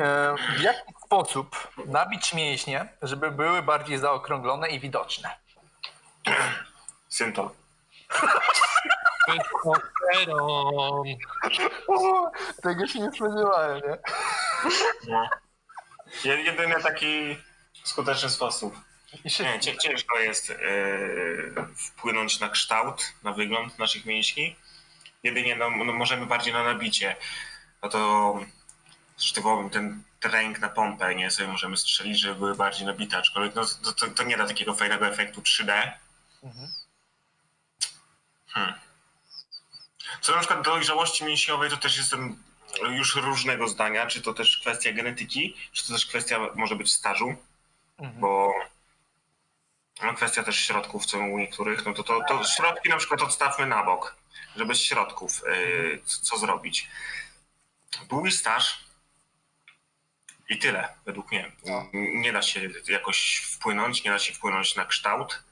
E, W jaki sposób nabić mięśnie, żeby były bardziej zaokrąglone i widoczne? Syntol. Testosteron. Tego się nie spodziewałem, nie? No. Je- Jedyny taki skuteczny sposób. Nie, ciężko jest e, wpłynąć na kształt, na wygląd naszych mięśni. Jedynie no, no, możemy bardziej na nabicie. No to sztywowym ten trening na pompę, nie? Sobie możemy strzelić, żeby były bardziej nabite, aczkolwiek no, to, to, to nie da takiego fajnego efektu 3D. Mhm. Hmm. Co na przykład do dojrzałości mięśniowej, to też jestem już różnego zdania, czy to też kwestia genetyki, czy to też kwestia może być stażu, Mhm. bo no, kwestia też środków, co u niektórych, no to, to, to środki na przykład odstawmy na bok, że bez środków yy, co, co zrobić. Długi staż i tyle, według mnie. No. Nie da się jakoś wpłynąć, nie da się wpłynąć na kształt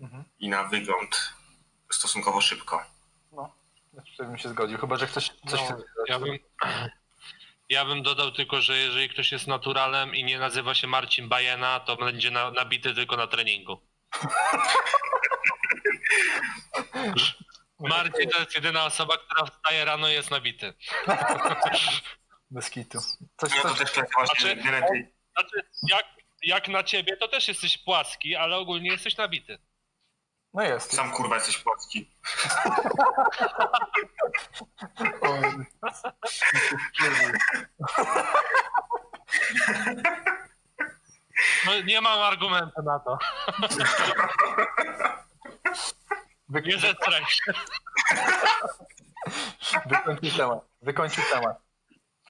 Mhm. i na wygląd stosunkowo szybko. No, znaczy, bym się zgodził, chyba że ktoś coś No, chce ja bym, ja bym dodał tylko, że jeżeli ktoś jest naturalem i nie nazywa się Marcin Bajena, to będzie na, nabity tylko na treningu. Marcin to jest jedyna osoba, która wstaje rano i jest nabity. bez kitu. Coś, No to też kwestia właśnie Znaczy- genetyki. Znaczy, jak, jak na ciebie, to też jesteś płaski, ale ogólnie jesteś nabity. no jest. Sam kurwa jesteś polski. Oj. No, nie mam argumentu na to. Wy, Nie się. wykończył temat. Wykończył temat.